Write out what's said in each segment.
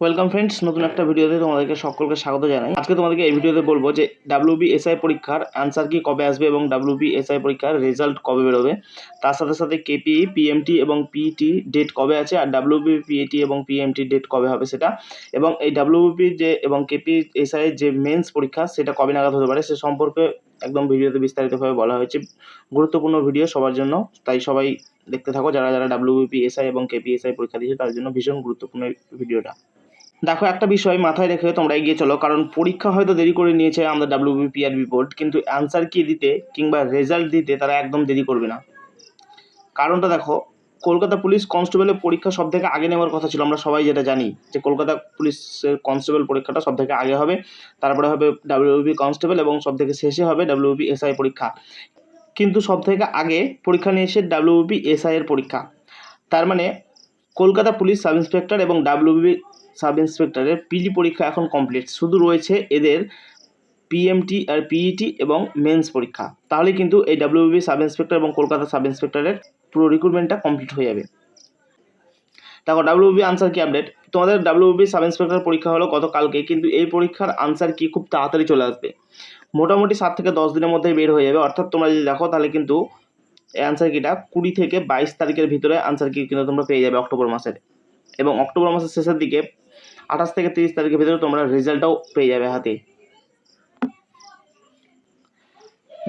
Welcome friends নতুন একটা ভিডিওতে তোমাদেরকে সকলকে স্বাগত জানাই। আজকে তোমাদেরকে এই ভিডিওতে বলব যে ডাব্লিউবি এসআই পরীক্ষার অ্যান্সার কি কবে আসবে এবং ডাব্লিউবি এসআই পরীক্ষার রেজাল্ট কবে বেরোবে। তার সাথে সাথে কেপি পিএমটি এবং পিটি ডেট কবে আছে আর ডাব্লিউবি পিএটি এবং পিএমটি ডেট কবে হবে সেটা। এবং এই ডাব্লিউবি যে এবং কেপি এসআই যে মেন্স পরীক্ষা সেটা কবে নাগাদ হতে পারে সে সম্পর্কে একদম ভিডিওতে বিস্তারিতভাবে বলা হয়েছে। গুরুত্বপূর্ণ ভিডিও সবার জন্য, তাই সবাই দেখতে থাকো যারা যারা ডাব্লিউবি এসআই এবং কেপি এসআই পরীক্ষা দিয়েছে তার জন্য ভীষণ গুরুত্বপূর্ণ ভিডিওটা দেখো, একটা বিষয় মাথায় রেখে তোমরা এগিয়ে চলো, কারণ পরীক্ষা হয়তো দেরি করে নিয়েছে আমাদের ডাব্লিউবিপিআরবি বোর্ড কিন্তু অ্যান্সার কি দিতে কিংবা রেজাল্ট দিতে তারা একদম দেরি করবে না। কারণটা দেখো, কলকাতা পুলিশ কনস্টেবলের পরীক্ষা সব থেকে আগে নেওয়ার কথা ছিল, আমরা সবাই যেটা জানি যে কলকাতা পুলিশের কনস্টেবল পরীক্ষাটা সব থেকে আগে হবে, তারপরে হবে ডাব্লিউবি কনস্টেবল এবং সব থেকে শেষে হবে ডাব্লিউবি এসআই পরীক্ষা। কিন্তু সব থেকে আগে পরীক্ষা নিয়েছে ডাব্লিউবি এসআই এর পরীক্ষা। তার মানে কলকাতা পুলিশ সাব ইন্সপেক্টর এবং ডাব্লিউবি সাব ইন্সপেক্টরের পিলি পরীক্ষা এখন কমপ্লিট। শুধু রয়েছে এদের পিএমটি আর পিইটি এবং মেন্স পরীক্ষা। তাহলে কিন্তু এই ডাব্লিউবি সাব ইন্সপেক্টর এবং কলকাতা সাব ইন্সপেক্টরের পুরো রিক্রুটমেন্টটা কমপ্লিট হয়ে যাবে। দেখো ডাব্লিউবি আনসার কি আপডেট তোমাদের ডাব্লিউবি সাব ইন্সপেক্টর পরীক্ষা হলো গতকালকে কিন্তু এই পরীক্ষার আনসার কি খুব তাড়াতাড়ি চলে আসবে। মোটামুটি সাত থেকে দশ দিনের মধ্যে বের হয়ে যাবে। অর্থাৎ তোমরা যদি দেখো, তাহলে কিন্তু এই অ্যান্সার কিটা কুড়ি থেকে বাইশ তারিখের ভিতরে আনসার কি কিন্তু তোমরা পেয়ে যাবে অক্টোবর মাসের। এবং অক্টোবর মাসের শেষের দিকে আঠাশ থেকে তিরিশ তারিখের ভিতরে তোমরা রেজাল্টটাও পেয়ে যাবে হাতে।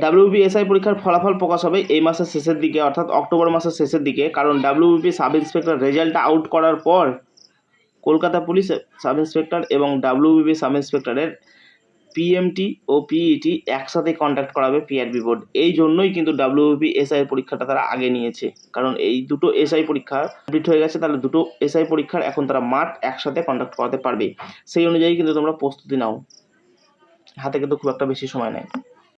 ডাব্লিউবিএসআই পরীক্ষার ফলাফল প্রকাশ হবে এই মাসের শেষের দিকে, অর্থাৎ অক্টোবর মাসের শেষের দিকে। কারণ ডাব্লিউবিপি সাব ইন্সপেক্টর রেজাল্টটা আউট করার পর কলকাতা পুলিশ সাব ইন্সপেক্টর এবং ডাব্লিউবিপি সাব ইন্সপেক্টরের পিএমটি ও পিইটি একসাথে কন্ট্যাক্ট করাবে পিআরবি বোর্ড এই জন্যই কিন্তু ডাব্লিউবি এসআই পরীক্ষাটা তারা আগে নিয়েছে। কারণ এই দুটো এসআই পরীক্ষা কমপ্লিট হয়ে গেছে, তাহলে দুটো এসআই পরীক্ষার এখন তারা মাঠ একসাথে কন্ডাক্ট করাতে পারবে। সেই অনুযায়ী কিন্তু তোমরা প্রস্তুতি নাও। হাতে কিন্তু খুব একটা বেশি সময় নেই।